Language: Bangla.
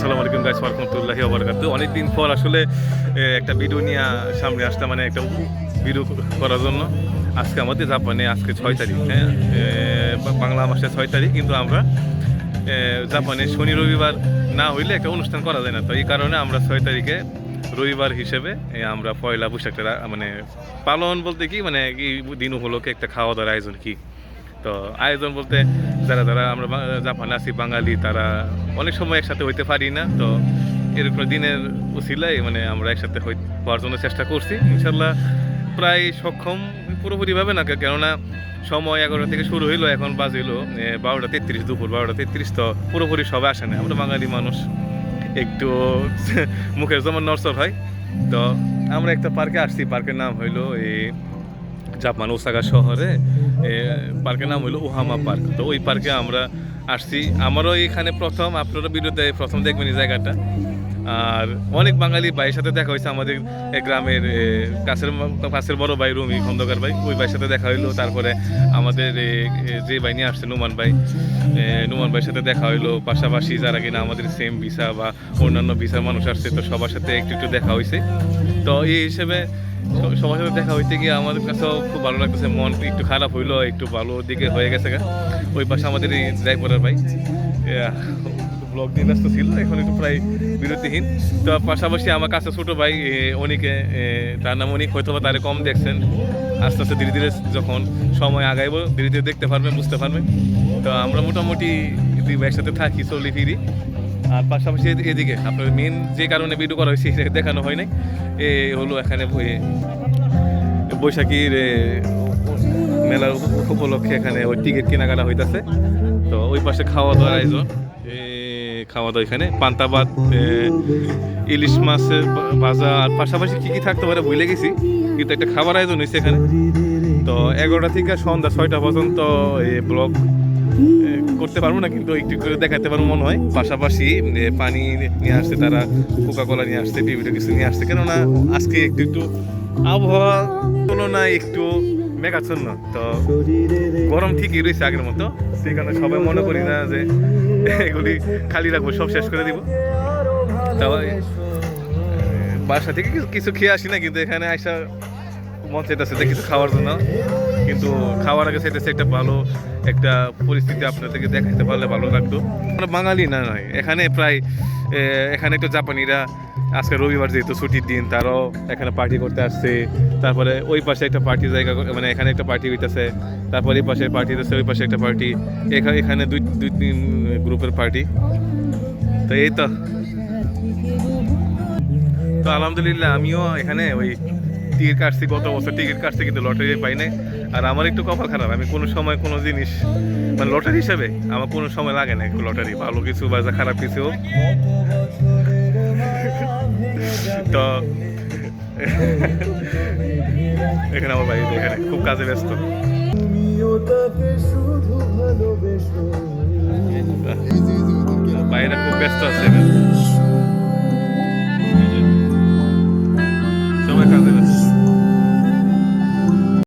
আসসালামু আলাইকুম গাইস রহমতুল্লাহি ওবরাকাতু অনেকদিন পর আসলে একটা ভিডিও নিয়ে সামনে আসতে মানে একটা ভিডিও করার জন্য। আজকে আমাদের জাপানে, আজকে ছয় তারিখ হ্যাঁ? বাংলা মাসে ছয় তারিখ, কিন্তু আমরা জাপানে শনি, রবিবার না হইলে একটা অনুষ্ঠান করা যায় না। তো এই কারণে আমরা ছয় তারিখে রবিবার হিসেবে আমরা পয়লা বৈশাখটা মানে পালন বলতে কি মানে এই দিন উপলক্ষে একটা খাওয়া দাওয়ার আয়োজন কি? তো আয়োজন বলতে যারা যারা আমরা জাপানে আছি, বাঙালি, তারা অনেক সময় একসাথে হইতে পারি না। তো এরকম দিনের উসিলাই মানে আমরা একসাথে হওয়ার জন্য চেষ্টা করছি। ইনশাল্লাহ প্রায় সক্ষম পুরোপুরিভাবে না কেননা সময় এগারোটা থেকে শুরু হইল, এখন বাজিলো বারোটা তেত্রিশ, দুপুর বারোটা তেত্রিশ, তো পুরোপুরি সবাই আসে না। আমরা বাঙালি মানুষ। একটু মুখের যেমন নরসর হয়। তো আমরা একটা পার্কে আসছি, পার্কের নাম হইল এই জাপান ওসাকা শহরে। পার্কের নাম হলো ওহামা পার্ক। তো ওই পার্কে আমরা আসছি। আমারও এখানে প্রথম, আপনারও ভিডিওতে প্রথম দেখবেন এই জায়গাটা। আর অনেক বাঙালি ভাইয়ের সাথে দেখা হয়েছে আমাদের গ্রামের কাছের কাছের বড় ভাই রুমি, খন্দকার ভাই, ওই ভাইয়ের সাথে দেখা হইল। তারপরে আমাদের যে ভাই নিয়ে আসছে নুমান ভাই নুমান ভাইয়ের সাথে দেখা হইল। পাশাপাশি যারা কিনা আমাদের সেম ভিসা বা অন্যান্য ভিসার মানুষ আসছে, তো সবার সাথে একটু একটু দেখা হয়েছে তো এই হিসেবে সবার সাথে দেখা হইতে গিয়ে আমাদের কাছেও খুব ভালো লাগতেছে। মন একটু খারাপ হইল, একটু ভালো দিকে হয়ে গেছে গা। ওই পাশে আমাদের এই ড্রাইভারের ভাই। ব্লগ দিয়ে ব্যস্ত ছিল, এখন একটু প্রায় বিরতিহীন। তো পাশাপাশি আমার কাছে ছোটো ভাই অনিকে তার নাম অনেক, হয়তো বা তারে কম দেখছেন। আস্তে আস্তে ধীরে ধীরে যখন সময় আগাইব, ধীরে ধীরে দেখতে পারবেন, বুঝতে পারবেন। তো আমরা মোটামুটি দুই ভাইয়ের সাথে থাকি, চলি ফিরি। আর পাশাপাশি এদিকে আপনার মেন যে কারণে ভিডিও করা হয়েছে সেটা দেখানো হয় নাই। এ হলো এখানে বৈশাখীর মেলার উপলক্ষে এখানে ওই টিকিট কেনাকাটা হইতেছে। তো ওই পাশে খাওয়া দাওয়ার আয়োজন। খাওয়া দাওয়া এখানে। পান্তাবাদ ইলিশ মাছের ভাজা, আর পাশাপাশি কি কি থাকতে পারে ভুলে গেছি, কিন্তু একটা খাবার আয়োজন হয়েছে এখানে। তো এগারোটা থেকে সন্ধ্যা ছয়টা পর্যন্ত এই ব্লগ করতে পারব না, কিন্তু একটু করে দেখাতে পারব মনে হয়। পাশাপাশি পানি নিয়ে আসছে তারা কোকা কোলা নিয়ে আসছে, বিভিন্ন কিছু নিয়ে আসছে। কেননা, আজকে একটু একটু আবহাওয়া তুলনায় একটু মেঘাচ্ছন্ন। তো গরম ঠিকই রয়েছে আগের মতো। সেই কারণে সবাই মনে করি না যে এগুলি খালি রাখব, সব শেষ করে দিব। বাসা থেকে কিছু খেয়ে আসি না, কিন্তু এখানে আসা মন চাইতেছে কিছু খাওয়ার জন্য। কিন্তু খাওয়ার আগে চাইতেছে একটা ভালো একটা পরিস্থিতি আপনাদেরকে দেখাতে পারলে ভালো লাগতো। আমরা বাঙালি না, নয়। এখানে প্রায় এখানে একটু জাপানিরা আজকে রবিবার যেহেতু ছুটির দিন, তারাও এখানে পার্টি করতে আসছে। তারপরে ওই পাশে একটা পার্টি জায়গা মানে এখানে একটা পার্টি হইতেছে। তারপরে এই পাশে পার্টি হইতেছে, ওই পাশে একটা পার্টি এখানে এখানে দুই দুই, তিন গ্রুপের পার্টি তো এই তো। তো আলহামদুলিল্লাহ, আমিও এখানে ওই টিকিট কাটছি, গত বছর টিকিট কাটছি কিন্তু লটারি পাই নাই। আর আমার একটু কপাল খারাপ, আমি কোনো সময় কোনো জিনিস মানে লটারি হিসাবে আমার কোনো সময় লাগে না একটু লটারি, ভালো কিছু বা যা খারাপ কিছু। তো এখানে আমার ভাই এখানে খুব কাজে ব্যস্ত। বাইরে খুব ব্যস্ত আছে।